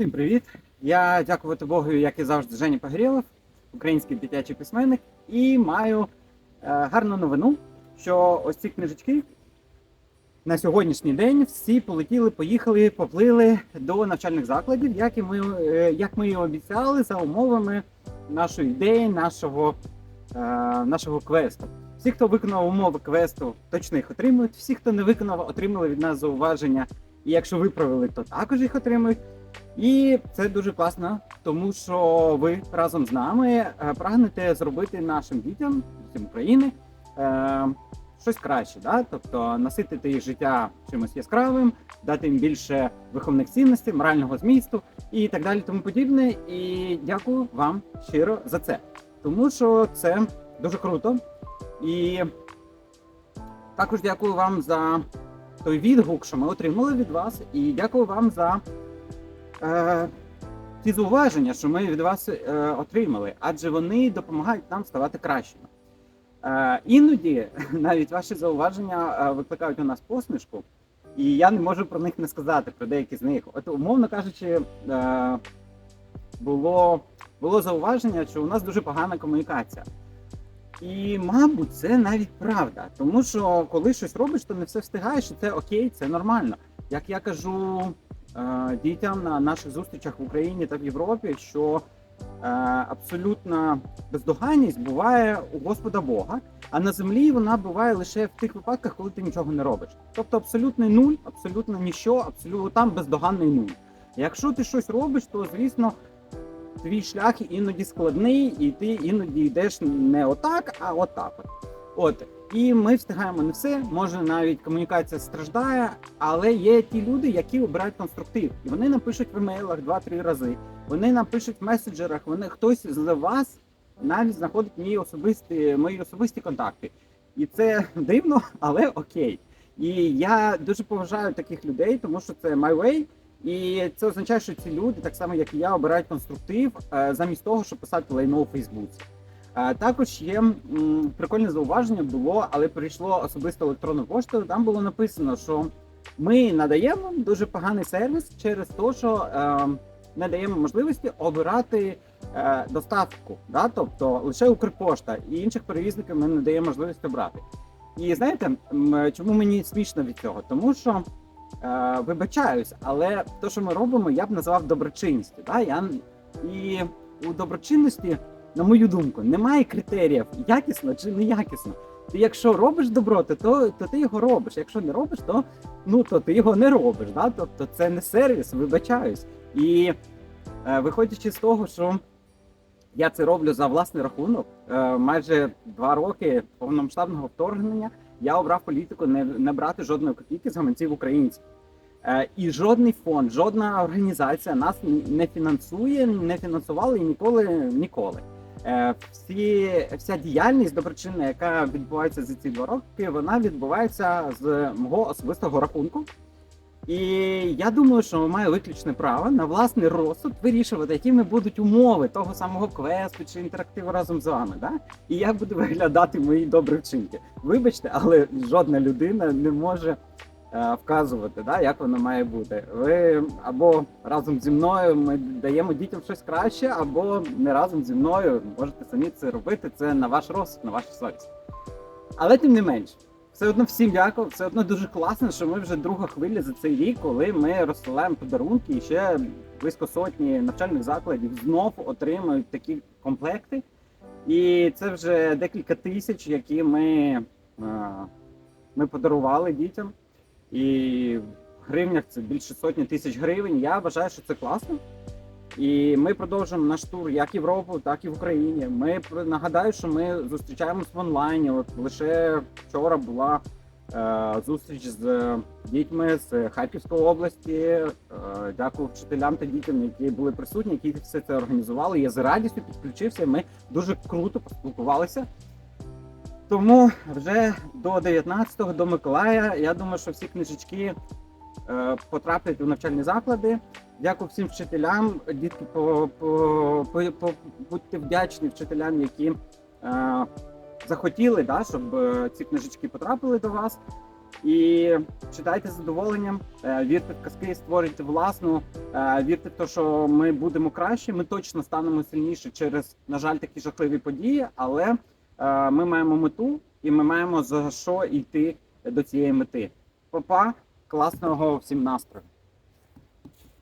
Всім привіт! Я дякувати Богу, як і завжди, Жені Погрєлов, український дитячий письменник, і маю е, гарну новину, що ось ці книжечки на сьогоднішній день всі полетіли, поїхали, поплили до навчальних закладів, як і ми, е, як ми і обіцяли, за умовами нашої ідеї, нашого, е, нашого квесту. Всі, хто виконав умови квесту, точно їх отримують. Всі, хто не виконав, отримали від нас зауваження. І якщо виправили, то також їх отримують. І це дуже класно, тому що ви разом з нами е, прагнете зробити нашим дітям всім України е, щось краще, да? тобто наситити їх життя чимось яскравим, дати їм більше виховних цінностей, морального змісту і так далі, тому подібне. І дякую вам щиро за це, тому що це дуже круто. І також дякую вам за той відгук, що ми отримали від вас, і дякую вам за е, ті зауваження, що ми від вас е, отримали, адже вони допомагають нам ставати кращими. Е, іноді навіть ваші зауваження е, викликають у нас посмішку, і я не можу про них не сказати, про деякі з них. От, умовно кажучи, е, було, було зауваження, що у нас дуже погана комунікація. І, мабуть, це навіть правда. Тому що коли щось робиш, то не все встигаєш, і це окей, це нормально. Як я кажу е, дітям на наших зустрічах в Україні та в Європі, що е, абсолютна бездоганність буває у Господа Бога, а на землі вона буває лише в тих випадках, коли ти нічого не робиш. Тобто абсолютний нуль, абсолютно ніщо, абсолютно там бездоганний нуль. Якщо ти щось робиш, то звісно твій шлях іноді складний, і ти іноді йдеш не отак, а отак. От. І ми встигаємо не все. Може навіть комунікація страждає, але є ті люди, які обирають конструктив. І вони напишуть в емейлах два-три рази. Вони напишуть в меседжерах. Вони хтось з вас навіть знаходить мої особисті мої особисті контакти. І це дивно, але окей. І я дуже поважаю таких людей, тому що це my way. І це означає, що ці люди, так само як і я, обирають конструктив е, замість того, щоб писати лайно у Фейсбуці. Також є прикольне зауваження було, але прийшло особисто електронною поштою. Там було написано, що ми надаємо дуже поганий сервіс через те, що не даємо можливості обирати е, доставку. Да? Тобто лише Укрпошта і інших перевізників ми не даємо можливості обрати. І знаєте, чому мені смішно від цього? Тому що е, вибачаюсь, але те, що ми робимо, я б назвав доброчинністю. Да? Я, і у доброчинності, на мою думку, немає критеріїв якісно чи неякісно. Ти якщо робиш добро, то, то, то ти його робиш. Якщо не робиш, то ну то ти його не робиш. Да? Тобто це не сервіс, вибачаюсь. І е, виходячи з того, що я це роблю за власний рахунок, е, майже два роки повномасштабного вторгнення я обрав політику не, не брати жодної копійки з гаманців українців. Е, і жодний фонд, жодна організація нас не фінансує, не фінансувала і ніколи ніколи. Е, всі, вся діяльність доброчинна, яка відбувається за ці два роки, вона відбувається з мого особистого рахунку. І я думаю, що маю виключне право на власний розсуд вирішувати, якими будуть умови того самого квесту чи інтерактиву разом з вами. Да? І як буде виглядати мої добрі вчинки. Вибачте, але жодна людина не може вказувати, да, як воно має бути. Ви або разом зі мною ми даємо дітям щось краще, або не разом зі мною можете самі це робити. Це на ваш розсуд, на вашу совість. Але тим не менш, все одно всім дякую. Все одно дуже класно, що ми вже друга хвиля за цей рік, коли ми розсилаємо подарунки і ще близько сотні навчальних закладів знов отримують такі комплекти. І це вже декілька тисяч, які ми, е, ми подарували дітям. І в гривнях це більше сотні тисяч гривень. Я вважаю, що це класно. І ми продовжуємо наш тур як Європу, так і в Україні. Ми нагадаю, що ми зустрічаємось в онлайні. От лише вчора була е, зустріч з дітьми з Харківської області. Е, дякую вчителям та дітям, які були присутні, які все це організували. Я з радістю підключився. Ми дуже круто поспілкувалися. Тому вже до 19-го, до Миколая, я думаю, що всі книжечки е, потраплять у навчальні заклади. Дякую всім вчителям. Дітки, по, по, по, будьте вдячні вчителям, які е, захотіли, да, щоб е, ці книжечки потрапили до вас. І читайте з задоволенням, е, вірте в казки, створюйте власну, вірте в те, що ми будемо краще. Ми точно станемо сильніше через, на жаль, такі жахливі події, але ми маємо мету і ми маємо за що йти до цієї мети. Папа, класного всім настрою!